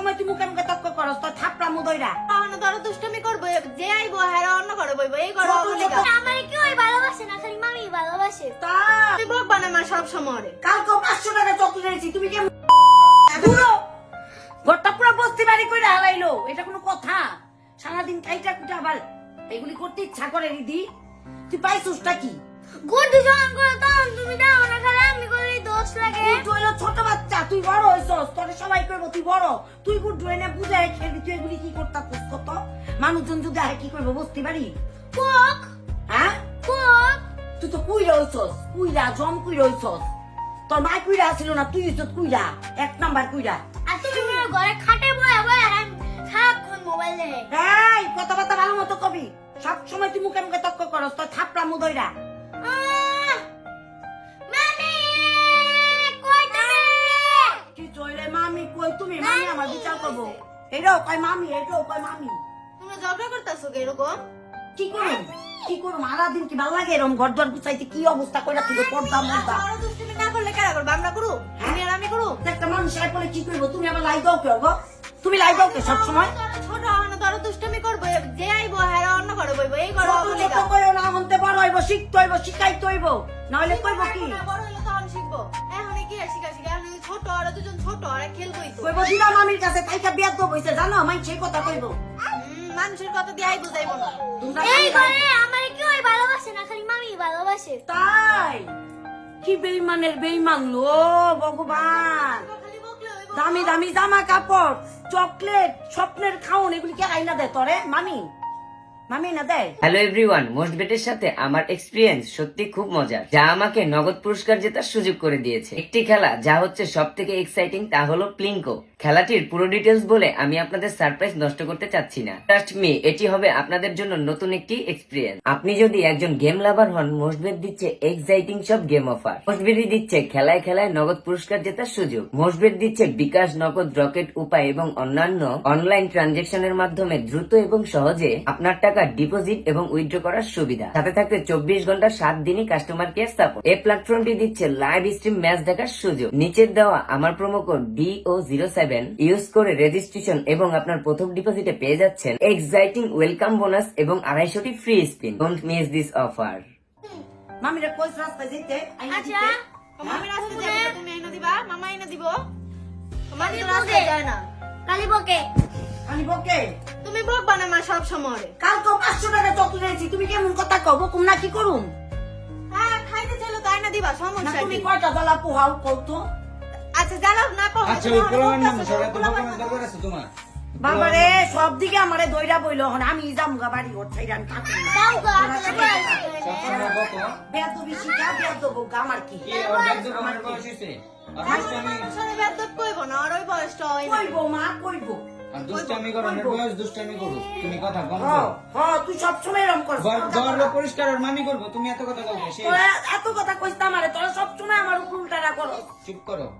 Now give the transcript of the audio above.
সময় তুই মুখে মুখে তক্ক করস তোর থাপড়া মুদইরা অন্য ধরো দুষ্টমি করব যে আইবো হ্যাঁ অন্য করে বইবো এই করো। আমার কেউ ভালোবাসে না খালি মামি ভালোবাসে। তা। তুই ভোগ বানামা সব সময়। কালকে পাঁচশো টাকা চকলেট এনেছি তুমি কেমন? ঘরটা পুরো বস্তি বাড়ি করে হারাইলো এটা কোনো কথা। সারাদিন কাইটা কুটা আবার এগুলি করতে ইচ্ছা করে দিদি তুই পাইছিসটা কি? গুড যখন করে তখন তুমি দাও না খালি আমি করে দোষ লাগে। তুই হলো ছোট বাচ্চা তুই বড়। হইছস তোরে সবাই করব তুই বড় তুই গুড এনে বুঝাই খেয়ে তুই এগুলি কি করতা কত? মানুষজন যদি আরে কি করব বস্তি বাড়ি কোক। হ্যাঁ? কোক। তুই তো কুইরা হইছস কুইরা জম কুইরা হইছস। তোর মা কুইরা ছিল না তুই হইছস কুইরা এক নাম্বার কুইরা। আর তুমি ঘরে খাটে বয়ে বয়ে আর আমি সারাক্ষণ মোবাইল এই কথাবার্তা ভালো মতো কবি। সব সময় তুই মুখে মুখে তক্ক করস তোর থাপড়া মুদইরা মামি কই তুমি মামি আমার বিচার করব। এটাও কয় মামি এটাও কয় মামি। তোমরা ঝগড়া করতেছো এরকম? কি করুম? কি করুম? আলা দিন কি ভালো লাগে এরকম ঘর দর গুছাইতে? কি অবস্থা কইরা তুই পর্দা মর্দা বড় না করলে কারা করব? আমরা করু তুমি আর আমি করু একটা মানুষ আয় পরে কি করব তুমি আবার লাই দাও কেউ গো? তুমি লাই দাও কে সবসময়? ছোট অন্য ধরো দুষ্টমি করব। যে আইবো হ্যাঁ অন্য করে বইবো এই করো ছোট করো। কইও না হন্তে বড় হইব শিখতে হইব শিখাইতে হইব নাহলে কইব কি? দিদা মামির কাছে তাইকা বিয়াদ দো বইছে জানো? মাই সেই কথা কইব। মানুষের কথা দিয়ে আইবো যাইবো না। এই ঘরে আমার কেউ ভালোবাসে না খালি মামি ভালোবাসে। তাই? কি বেইমানের বেইমান লো ভগবান। দামি দামি জামা কাপড় চকলেট স্বপ্নের খাওন এগুলি কে আইনা দেয় তোরে? মামি? মামি না দেয়? হ্যালো এভরিওয়ান মোস্ট বেটের সাথে আমার এক্সপিরিয়েন্স সত্যি খুব মজার যা আমাকে নগদ পুরস্কার জেতার সুযোগ করে দিয়েছে। একটি খেলা যা হচ্ছে সব থেকে এক্সাইটিং তা হলো প্লিঙ্কো খেলাটির পুরো ডিটেলস বলে আমি আপনাদের সারপ্রাইজ নষ্ট করতে চাচ্ছি না। ট্রাস্ট মি এটি হবে আপনাদের জন্য নতুন একটি এক্সপিরিয়েন্স আপনি যদি একজন গেম লাভার হন মোস্টবেট দিচ্ছে এক্সাইটিং সব গেম অফার মোস্টবেটই দিচ্ছে খেলায় খেলায় নগদ পুরস্কার জেতার সুযোগ। মোস্টবেট দিচ্ছে বিকাশ নগদ রকেট উপায় এবং অন্যান্য অনলাইন ট্রানজেকশনের মাধ্যমে দ্রুত এবং সহজে আপনার টাকা ডিপোজিট এবং উইথড্র করার সুবিধা। সাথে থাকতে চব্বিশ ঘণ্টা সাত দিনই কাস্টমার কেয়ার সাপোর্ট এই প্ল্যাটফর্মটি দিচ্ছে লাইভ স্ট্রিম ম্যাচ দেখার সুযোগ। নিচের দেওয়া আমার promo code D O zero seven use করে রেজিস্ট্রেশন এবং আপনার প্রথম ডিপোজিটে পেয়ে যাচ্ছেন এক্সাইটিং ওয়েলকাম বোনাস এবং আড়াইশোটি free spin don't miss this offer মামিরা কইস রাস্তায় যেতে আচ্ছা মামি রাস্তা যাবে তুমি এনে দিবা? মামা দিব। যায় না। বকে বকে। তুমি বানামা সব সময়? কালকে পাঁচশো টাকা চকলেট এনেছি। তুমি কেমন কথা কও? বকুম না কি করুম? হ্যাঁ খাইতে চলো তাই না দিবা সমস্যা তুমি কয়টা দলা পোহাও কৌতো আচ্ছা জানাও না কও আচ্ছা ওই পোলাওয়ের নাম সরে তো বকানোর দরকার আছে তোমার। বাবারে সব দিকে আমারে দইরা বইলো হন আমি যাম গা বাড়ি ছাইরা আমি না। দাও গো সবসময় বেয়াদবি গা আমার কি? আমার বয়স পরিষ্কার আর মামি করব তুমি এত কথা এত কথা কইছ আমারে তোরা সব সময় আমার উল্টারা করো। চুপ করো।